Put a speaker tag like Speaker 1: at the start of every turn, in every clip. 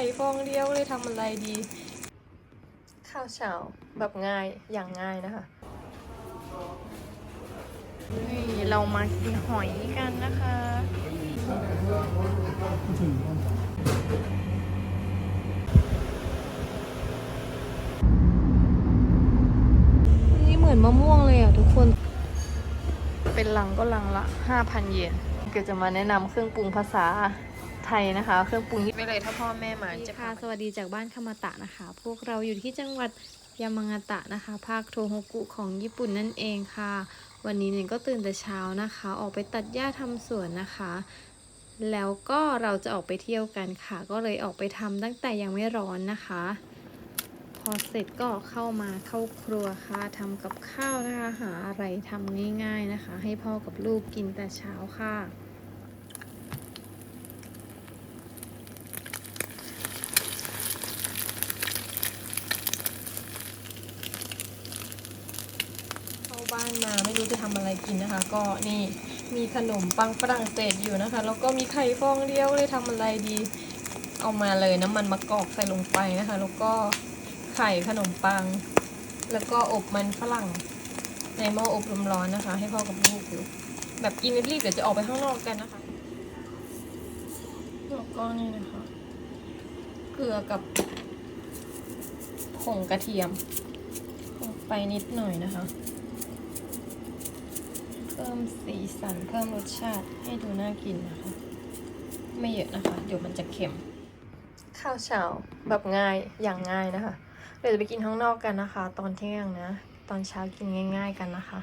Speaker 1: ข่ฟองเดียวเลยทำอะไรดี ข้าวเช้าแบบง่ายอย่างง่ายนะคะนี่เรามากินหอยกันนะคะ นี่เหมือนมะม่วงเลยอะทุกคน เป็นลังก็ลังละ 5,000 เยน เกิดจะมาแนะนำเครื่องปรุงภาษาไทยนะคะ เครื่องปรุงไม่เลยถ้าพ่อแม่มาจะ
Speaker 2: ค่ะ สวัสดีจากบ้านคามาตะนะคะ พวกเราอยู่ที่จังหวัดยามางาตะนะคะ ภาคโทโฮกุของญี่ปุ่นนั่นเองค่ะ วันนี้เนี่ยก็ตื่นแต่เช้านะคะ ออกไปตัดหญ้าทำสวนนะคะ แล้วก็เราจะออกไปเที่ยวกันค่ะ ก็เลยออกไปทำตั้งแต่ยังไม่ร้อนนะคะ พอเสร็จก็เข้ามาเข้าครัวค่ะทำกับข้าวนะคะ หาอะไรทำง่าย ๆนะคะ ให้พ่อกับลูกกินแต่เช้าค่ะ
Speaker 1: เข้าบ้านมาไม่รู้จะทำอะไร กินนะคะ ก็นี่มีขนมปังฝรั่งเศสอยู่นะคะ แล้วก็มีไข่ฟองเดียวเลยทำอะไรดี เอามาเลยน้ำมันมะกอกใส่ลงไปนะคะ แล้วก็ไข่ขนมปัง แล้วก็อบมันฝรั่ง ในหม้ออบลมร้อนนะคะ ให้พ่อกับลูกอยู่แบบกินรีบๆเดี๋ยวจะออกไปข้างนอกกันนะคะแล้วก็นี่นะคะ เกลือกับผงกระเทียมลงไปนิดหน่อยนะคะ พิ่มสีสันเพิ่มรสชาติให้ดูน่ากินนะคะ ไม่เยอะนะคะเดี๋ยวมันจะเค็ม ข้าวเช้าแบบง่ายอย่างง่ายนะคะเดี๋ยวจะไปกินข้างนอกกันนะคะ ตอนเที่ยงนะ ตอนเช้ากินง่าย ๆ กันนะคะ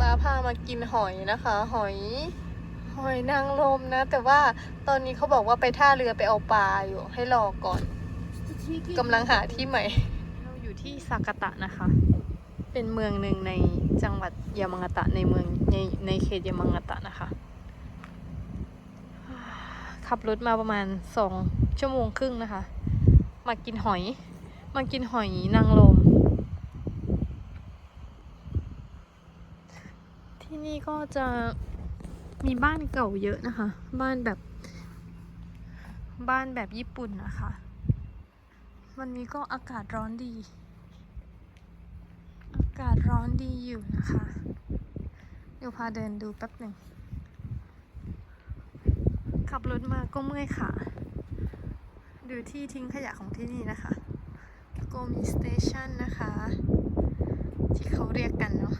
Speaker 1: ป้าพามา กินหอยนะคะ หอยหอยนางรมนะ แต่ว่าตอนนี้เขาบอกว่าไปท่าเรือไปเอาปลาอยู่ ให้รอก่อนกำลังหาที่ใหม่ เราอยู่ที่ซากาตะนะคะ เป็นเมืองหนึ่งในจังหวัดยามางาตะในเมืองในในเขตยามางาตะนะคะ ขับรถมาประมาณสองชั่วโมงครึ่งนะคะ มากินหอย มากินหอยนางรม ที่ นี่ก็จะมีบ้านเก่าเยอะนะคะ บ้านแบบ บ้านแบบญี่ปุ่นนะคะ วันนี้ก็อากาศร้อนดี อากาศร้อนดีอยู่นะคะเดี๋ยวพาเดินดูแป๊บหนึ่ง ขับรถมาก็เมื่อยขาดูที่ทิ้งขยะของที่นี่นะคะก็มีสเตชันนะคะ ที่เขาเรียกกันเนาะ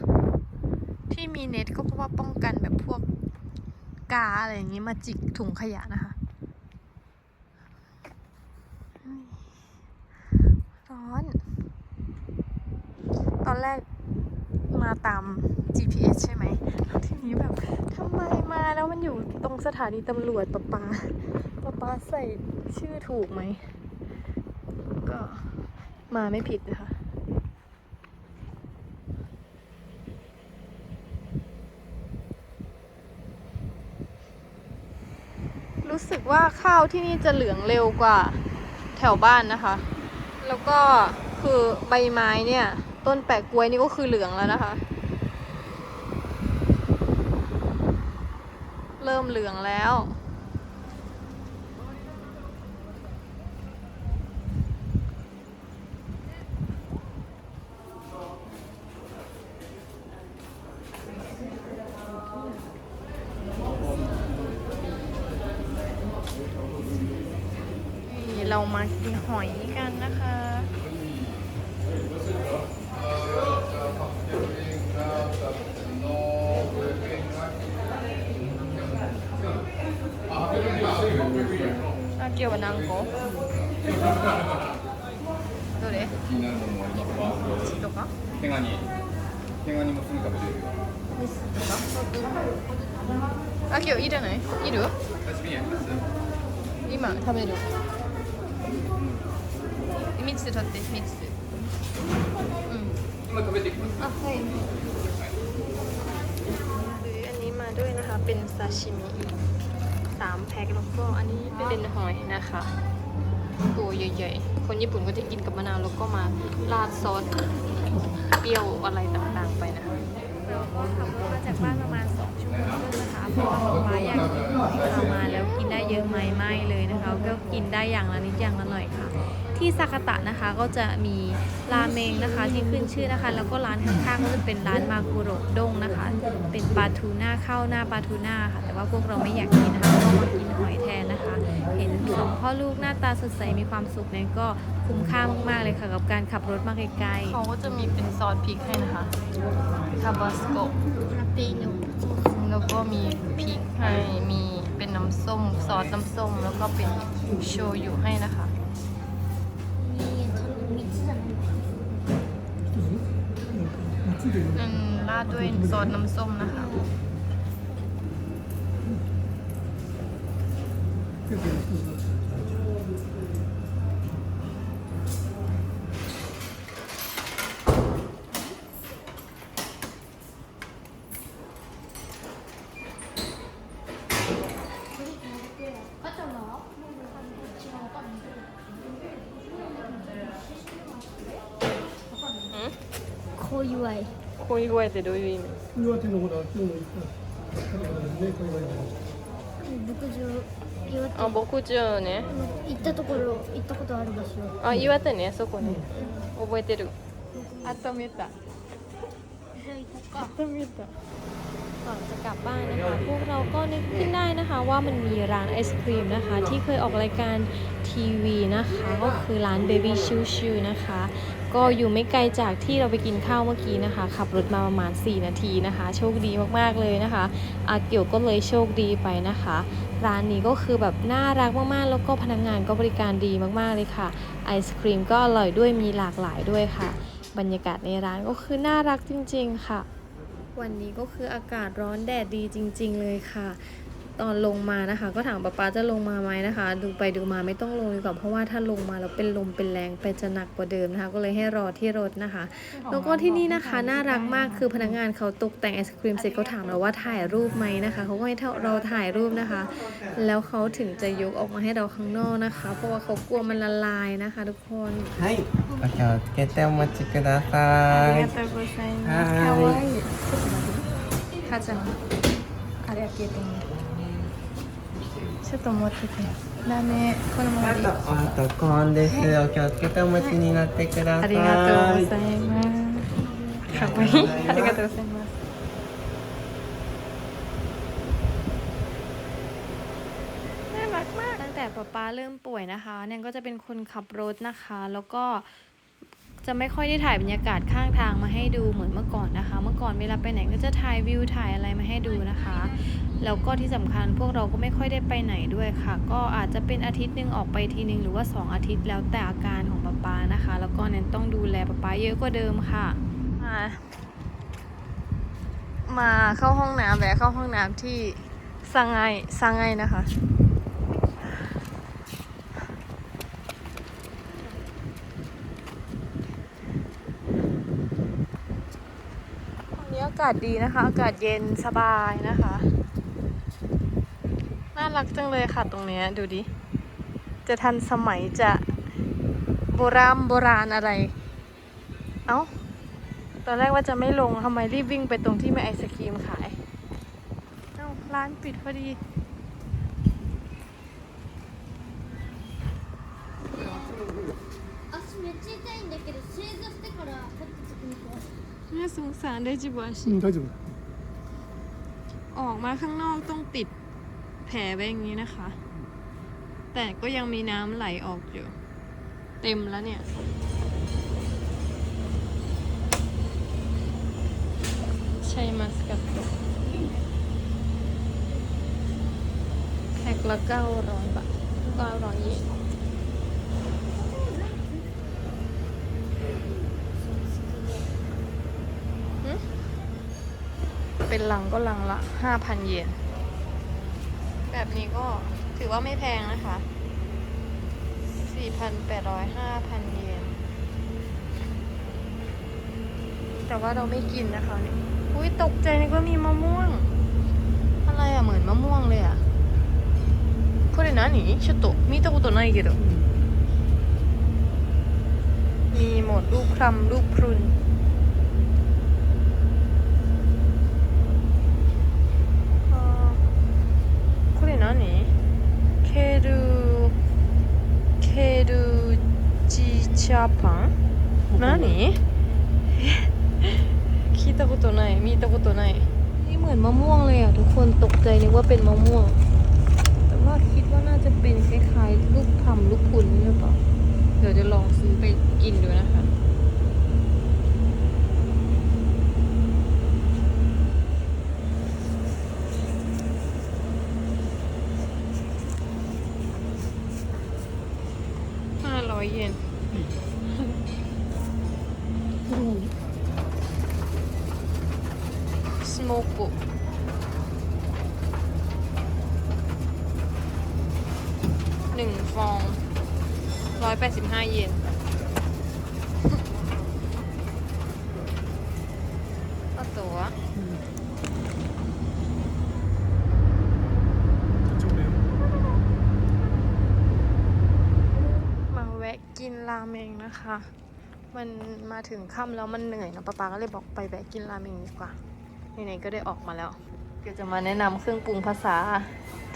Speaker 1: ที่มีเน็ตก็เพราะว่าป้องกันแบบพวกกาอะไรอย่างนี้มาจิกถุงขยะนะคะร้อน ตอนแรกมาตาม GPS ใช่ไหมทีนี้แบบทำไมมาแล้วมันอยู่ตรงสถานีตำรวจปะปาปะปาใส่ชื่อถูกไหม ก็มาไม่ผิดนะคะ รู้สึกว่าข้าวที่นี่จะเหลืองเร็วกว่าแถวบ้านนะคะ แล้วก็คือใบไม้เนี่ย ต้นแปะกล้วยนี่ก็คือเหลืองแล้วนะคะ เริ่มเหลืองแล้วเรามากินหอยกันนะคะ あ、今日は何個どれ
Speaker 3: 気になるものもありますか
Speaker 1: 1とか
Speaker 3: 毛ガニ毛ガニもすぐ食べれるよ
Speaker 1: 2とかあ、今日いらないいる
Speaker 3: 刺身にあります
Speaker 1: 今食べる 3つ取って3つうん
Speaker 3: 今食べてきます
Speaker 1: อ่ะให้ซื้ออันนี้มาด้วยนะคะ เป็นซาชิมิสามแพ็คแล้วก็อันนี้เป็นหอยนะคะ ตัวใหญ่ๆ คนญี่ปุ่นก็จะกินกับมะนาวแล้วก็มาราดซอสเปรี้ยวอะไรต่างๆไปนะคะ
Speaker 2: เราก็ขับรถมาจากบ้านประมาณ 2 ชั่วโมงครึ่งนะคะเพราะว่าป๊าอยากกินค่ะมาแล้วกินได้เยอะไหมไม่เลยนะคะ ก็กินได้อย่างละนิดอย่างละหน่อยค่ะ ที่ซากาตะนะคะก็จะมีราเมงนะคะที่ขึ้นชื่อนะคะ แล้วก็ร้านข้างๆก็จะเป็นร้านมากุโรด้งนะคะ เป็นปลาทูน่าข้าวหน้าปลาทูน่าค่ะ แต่ว่าพวกเราไม่อยากกินนะคะก็มากินหอยแทนนะคะ เห็นสองพ่อลูกหน้าตาสดใสมีความสุขเนี่ยก็คุ้มค่ามากๆเลยค่ะกับการขับรถมาไกลๆ
Speaker 1: เขาก็จะมีเป็นซอสพริกให้นะคะทาบาสโกแล้วก็มีพริกให้มีเป็นน้ำส้มซอสน้ำส้มแล้วก็เป็นโชยุให้นะคะ อืมราดด้วยซอสน้ำส้มนะคะ
Speaker 4: 小祝いこうい
Speaker 1: ってどういう意味？
Speaker 5: いってのほら今日ったね
Speaker 4: 牧場
Speaker 1: あ牧場ね。
Speaker 4: 行ったところ行ったことある場所。
Speaker 1: あ岩手ねそこね、うん、覚えてる。温めた。温めた。
Speaker 2: ก่อนจะกลับบ้านนะคะ พวกเราก็นึกขึ้นได้นะคะ ว่ามันมีร้านไอศครีมนะคะ ที่เคยออกรายการทีวีนะคะ ก็คือร้าน Baby Shoo Shoo นะคะ ก็อยู่ไม่ไกลจากที่เราไปกินข้าวเมื่อกี้นะคะ ขับรถมาประมาณ 4 นาทีนะคะ โชคดีมากๆเลยนะคะอาเกียวก็เลยโชคดีไปนะคะ ร้านนี้ก็คือแบบน่ารักมากๆ แล้วก็พนักงานก็บริการดีมากๆเลยค่ะไอศครีมก็อร่อยด้วยมีหลากหลายด้วยค่ะ บรรยากาศในร้านก็คือน่ารักจริง ๆ ค่ะ วันนี้ก็คืออากาศร้อนแดดดีจริง ๆ เลยค่ะ ตอนลงมานะคะ ก็ถามป๊าป๊าจะลงมาไหมนะคะ ดูไปดูมาไม่ต้องลงดีกว่าเพราะว่าถ้าลงมาแล้วเป็นลมเป็นแรงไปจะหนักกว่าเดิมนะคะ ก็เลยให้รอที่รถนะคะ แล้วก็ที่นี่นะคะน่ารักมากคือพนักงานเขาตกแต่งไอศครีมเสร็จเขาถามเราว่าถ่ายรูปไหมนะคะเขาก็ให้เราถ่ายรูปนะคะ แล้วเขาถึงจะยกออกมาให้เราข้างนอกนะคะ เพราะว่าเขากลัวมันละลายนะคะ ทุกคน
Speaker 6: はい、お気をつけてお待ちください。
Speaker 1: とうござい
Speaker 6: はーい。
Speaker 1: 母ちゃ んあれ開けてみるちょっと持っててダメこのままでいい
Speaker 6: あとコーンです。お気をつけてお持ちになってください。
Speaker 1: ありがとうございますかっこいいありがとうございますน่ารักมาก
Speaker 2: ตั้งแต่ป๊าป๊าเริ่มป่วยนะคะแนนก็จะเป็นคนขับรถนะคะ แล้วก็ จะไม่ค่อยได้ถ่ายบรรยากาศข้างทางมาให้ดูเหมือนเมื่อก่อนนะคะ เมื่อก่อนเวลาไปไหนก็จะถ่ายวิวถ่ายอะไรมาให้ดูนะคะ แล้วก็ที่สำคัญพวกเราก็ไม่ค่อยได้ไปไหนด้วยค่ะ ก็อาจจะเป็นอาทิตย์หนึ่งออกไปทีนึงหรือว่า 2 อาทิตย์แล้วแต่อาการของป๊าป๊านะคะ แล้วก็แนนต้องดูแลป๊าป๊าเยอะกว่าเดิมค่ะ
Speaker 1: มามาเข้าห้องน้ำแวะเข้าห้องน้ำที่ซังไงซังไงนะคะ วันนี้อากาศดีนะคะ อากาศเย็นสบายนะคะ น่ารักจังเลยค่ะตรงเนี้ยดูดิ จะทันสมัยจะโบราณโบราณอะไร เอ้า ตอนแรกว่าจะไม่ลง ทำไมรีบวิ่งไปตรงที่มีไอศครีมขาย เอ้า ร้านปิดพอดี
Speaker 4: 足めっちゃ痛いんだけど正座してから立ってつくみたい
Speaker 1: น่าสงสารได้จิบวาชิ
Speaker 5: うん大丈夫
Speaker 1: ออกมาข้างนอกต้องปิดแผลไว้อย่างนี้นะคะ แต่ก็ยังมีน้ำไหลออกอยู่ เต็มแล้วเนี่ย ใช่มัสกัตโตแพ็คละเก้าร้อยบาทเก้าร้อยเยน เป็นลังก็ลังละห้าพันเยน แบบนี้ก็ถือว่าไม่แพงนะคะสี่พันแปดร้อยห้าพันเยน แต่ว่าเราไม่กินนะคะนี่อุ้ยตกใจนึกว่ามีมะม่วง อะไรอะเหมือนมะม่วงเลยอะこれ何ちょっと見たことないけどมีหมดลูกครัมลูกพรุน 何ケルケルチチャパン何聞いたことない見たことないนี่เหมือนมะม่วงเลยอ่ะ ทุกคนตกใจนึกว่าเป็นมะม่วง แต่ว่าคิดว่าน่าจะเป็นคล้ายๆลูกพรำลูกพรุนนี่หรือเปล่า เดี๋ยวจะลองซื้อไปกินดูนะคะ ห้าร้อยเยนสโมกุหนึ่งฟองร้อยแปดสิบห้าเยน เอาตัว มาแวะกินราเมง นะคะ มันมาถึงค่ำแล้วมันเหนื่อยนะป๊าป๊าก็เลยบอกไปแวะกินราเมงดีกว่าไหนๆก็ได้ออกมาแล้วเดี๋ยวจะมาแนะนำเครื่องปรุงภาษา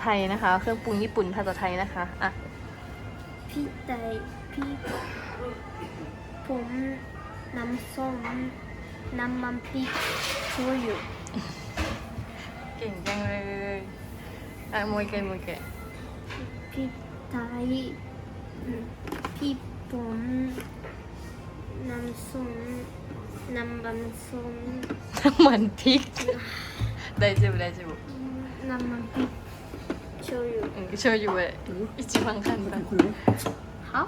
Speaker 1: ไทยนะคะ เครื่องปรุงญี่ปุ่นภาษาไทยนะคะอะ
Speaker 4: พี่ไตพี่ผมน้ำส้มน้ำมันพริกโชยุ
Speaker 1: เก่งจังเลยอะมวยเกยมวยเกย
Speaker 4: พี่ไตพี่ผมน้ำส้มน้ำมันส้ม
Speaker 1: น้ำมันพ 봄, 남손, 남밤손,
Speaker 4: 낭만틱.大丈夫大丈夫。 남만빛, 조유.
Speaker 1: うん醤油は一番簡単。
Speaker 7: 하?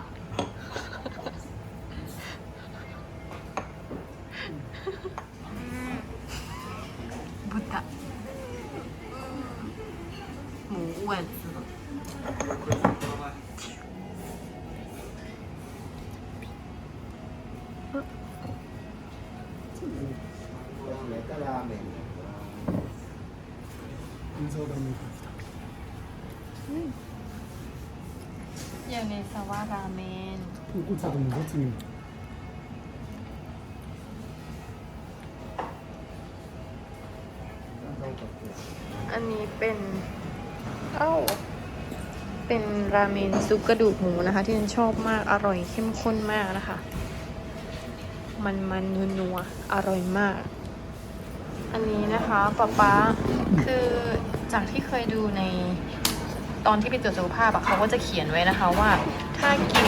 Speaker 7: 부탁.
Speaker 1: 뭐 오해했어. าวะ
Speaker 7: ราเมน 이거 작은 거 지금
Speaker 1: อันนี้เป็น เอ้า เป็นราเมนซุปกระดูกหมูนะคะ ที่ฉันชอบมาก อร่อยเข้มข้นมากนะคะ มันมันนัวนัวอร่อยมาก อันนี้นะคะป๊าป๊าคือจากที่เคยดูในตอนที่ไปตรวจสุขภาพอะเขาก็จะเขียนไว้นะคะว่า ถ้ากิน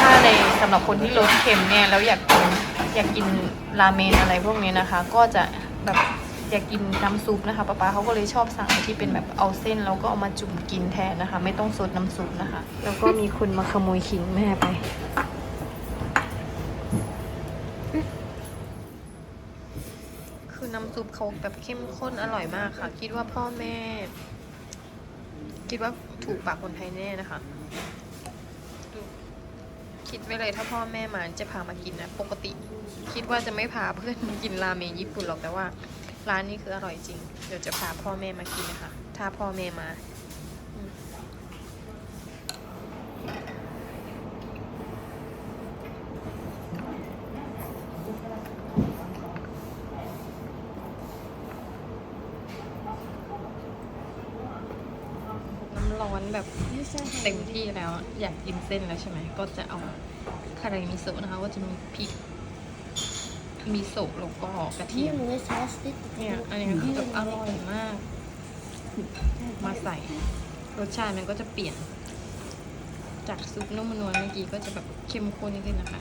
Speaker 1: ถ้าในสำหรับคนที่ลดเค็มเนี่ยแล้วอยากกินอยากกินราเมนอะไรพวกนี้นะคะ ก็จะแบบอยากกินน้ำซุปนะคะป๊าป๊าเขาก็เลยชอบสั่งที่เป็นแบบเอาเส้นแล้วก็เอามาจุ่มกินแทนนะคะ ไม่ต้องสดน้ำซุปนะคะ แล้วก็มีคนมาขโมยขิงแม่ไปคือน้ำซุปเขาแบบเข้มข้นอร่อยมากค่ะ คิดว่าพ่อแม่ คิดว่าถูกปากคนไทยแน่นะคะดู คิดไว้เลยถ้าพ่อแม่มาจะพามากินนะ ปกติ คิดว่าจะไม่พาเพื่อนมากินราเมงญี่ปุ่นหรอกแต่ว่า ร้านนี้คืออร่อยจริง เดี๋ยวจะพาพ่อแม่มากินนะคะ ถ้าพ่อแม่มาอืมน้ำร้อนแบบ เต็มที่แล้วอยากกินเส้นแล้วใช่ไหมก็จะเอาคารามิโซะนะคะ ก็จะมีพริกมีโซะแล้วก็กระเทียมเนี่ยอันนี้คือแบบอร่อยมาก มาใส่ รสชาติมันก็จะเปลี่ยน จากซุปนุ่มนวลเมื่อกี้ก็จะแบบเข้มข้นขึ้นนะคะ